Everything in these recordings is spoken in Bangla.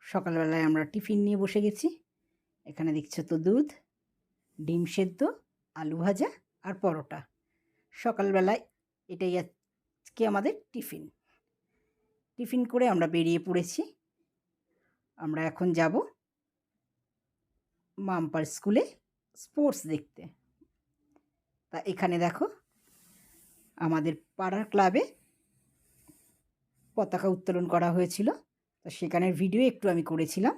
সকালবেলায় আমরা টিফিন নিয়ে বসে গেছি। এখানে দেখছ তো দুধ, ডিম সেদ্ধ, আলু ভাজা আর পরোটা। সকালবেলায় এটাই আজকে আমাদের টিফিন। টিফিন করে আমরা বেরিয়ে পড়েছি। আমরা এখন যাব মাম্পার স্কুলে স্পোর্টস দেখতে। তা এখানে দেখো, আমাদের পাড়ার ক্লাবে পতাকা উত্তোলন করা হয়েছিল। তো সেখানের ভিডিও একটু আমি করেছিলাম।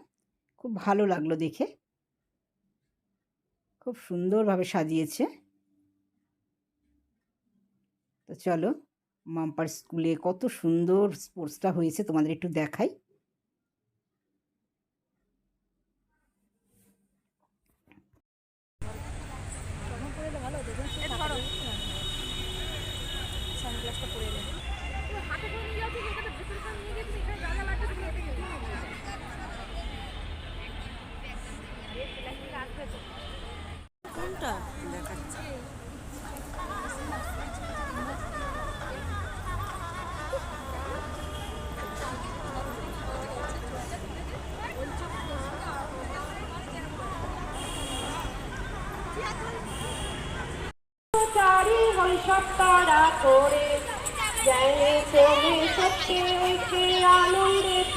খুব ভালো লাগল দেখে। খুব সুন্দরভাবে সাজিয়েছে। তো চলো মাম্পার স্কুলে কত সুন্দর স্পোর্টসটা হয়েছে তোমাদের একটু দেখাই। সানগ্লাসটা পরে এলে হাতে করে নিয়ে যাও ঠিক এখানে ভেতরে করে নিয়ে গেছি এখানে যা যা লাগবে তুমি এতে গেলে কোনটা? দেখাচ্ছে চারি হই সপ্তারা করে জানে চলে সত্যি পূর্ণ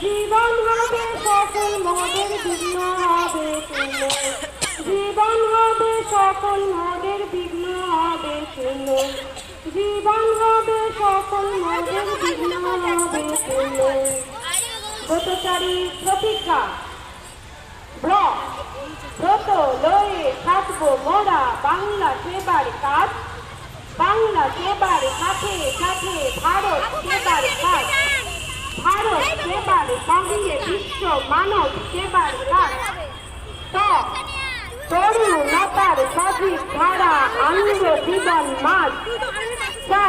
জীবন হবে সকল মদের বিঘ্ন হবে শূন্য জীবন হবে সকল মদের বিঘ্ন হবে শূন্য জীবন হবে সকল মদের বিঘ্ন হবে শূন্য ব্রতচারী প্রতিজ্ঞা। ব্লক ব্রত লয়ে থাকব মোরা বাংলা সেবার কাজ। বাংলা সেবার সাথে সাথে ভারত সেবার ভারত সেবার সঙ্গে বিশ্ব মানব সেবার কাজ ত তরুণতার সঠিক ধারা আনন্দ জীবন মাঝ চা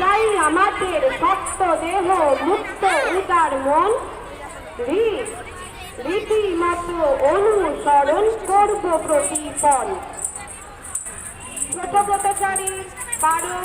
চাই আমাদের শক্ত দেহ মুক্ত উদার মন রীতিমতো অনুসরণ করব প্রতিফল ছোট ব্রতচারী বারো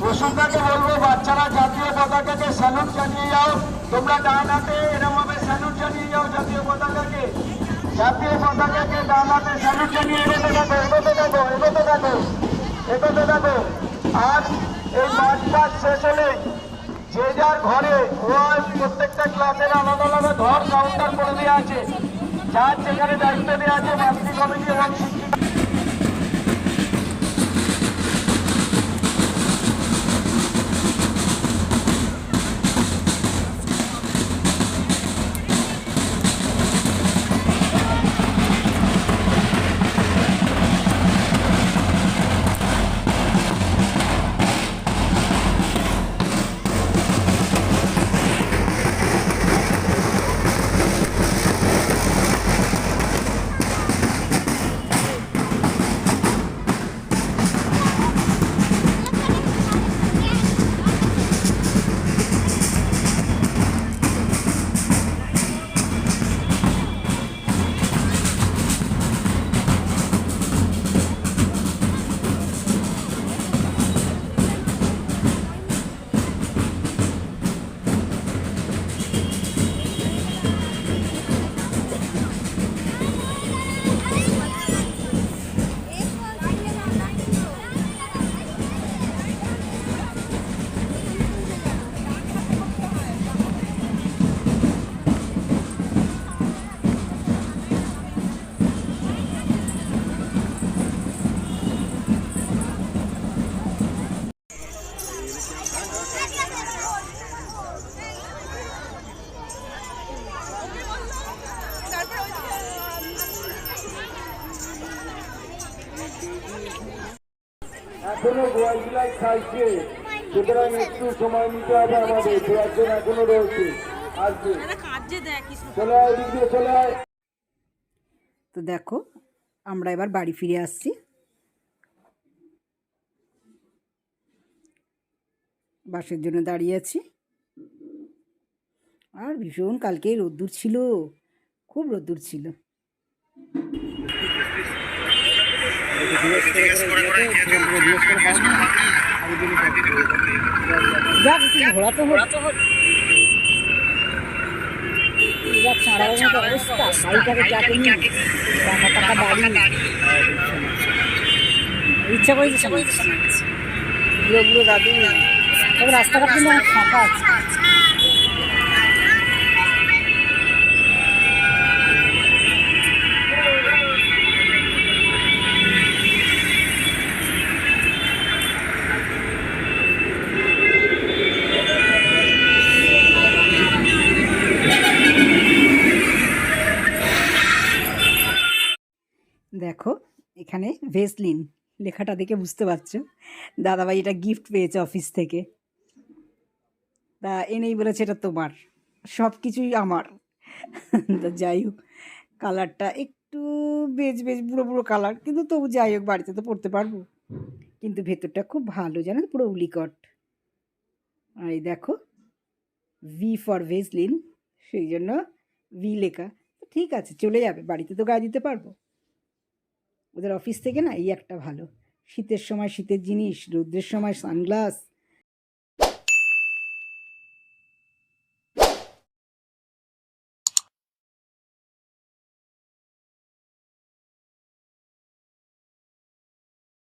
প্রসঙ্গকে বলব, বাচ্চারা জাতীয় পতাকাকে স্যালুট জানিয়ে যাও। তোমরা ডান হাতে এরম ভাবে স্যালুট জানিয়ে যাও জাতীয় পতাকাকে। জাতীয় পতাকাকে ডান হাতে স্যালুট জানিয়ে এগোতে থাকো এগোতে থাকো এগোতে থাকো এগোতে থাকো। আর এই মাঠ কাজ শেষ হলে যে যার ঘরে ওই প্রত্যেকটা ক্লাসের আলাদা আলাদা ঘর কাউন্টার করে আছে। যার যেখানে দায়িত্ব আছে মাতৃ কমিটি এবং শিক্ষিকা। এখনও গোয়ালগুলাই খাইছে সুতরাং একটু সময় নিতে হবে আমাদের দু একজন এখনও রয়েছে আসবে চলে আয় দিক চলে আয় তো দেখো আমরা এবার বাড়ি ফিরে আসছি বাসের জন্য দাঁড়িয়ে আছি আর ভীষণ কালকে রোদ্দুর ছিল খুব রোদ্দুর ছিল যাক একটু ঘোরা তো ঘোরা তো যা চাঁড়ার মতো অবস্থা গাড়িটাকে চাপে নিয়ে টাকা টাকা বাড়ি ইচ্ছা সবাই। বুড়ো বুড়ো দাদু। তবে রাস্তাঘাট কিন্তু অনেক ফাঁকা আছে। দেখো, এখানে ভেসলিন, লেখাটা দেখে বুঝতে পারছ। দাদাভাই এটা গিফট পেয়েছে অফিস থেকে। তা এনেই বলেছে এটা তোমার সব কিছুই আমার। তা যাই হোক কালারটা একটু বেজ বেজ, বুড়ো বুড়ো কালার কিন্তু তবু যাই হোক, বাড়িতে তো পড়তে পারব। কিন্তু ভেতরটা খুব ভালো, জানো পুরো উলিকট। আর এই দেখো ভি ফর ভেসলিন সেই জন্য ভি লেখা। ঠিক আছে, চলে যাবে, বাড়িতে তো গায়ে দিতে পারব। ওদের অফিস থেকে না এই একটা ভালো। শীতের সময় শীতের জিনিস রৌদ্রের সময় সানগ্লাস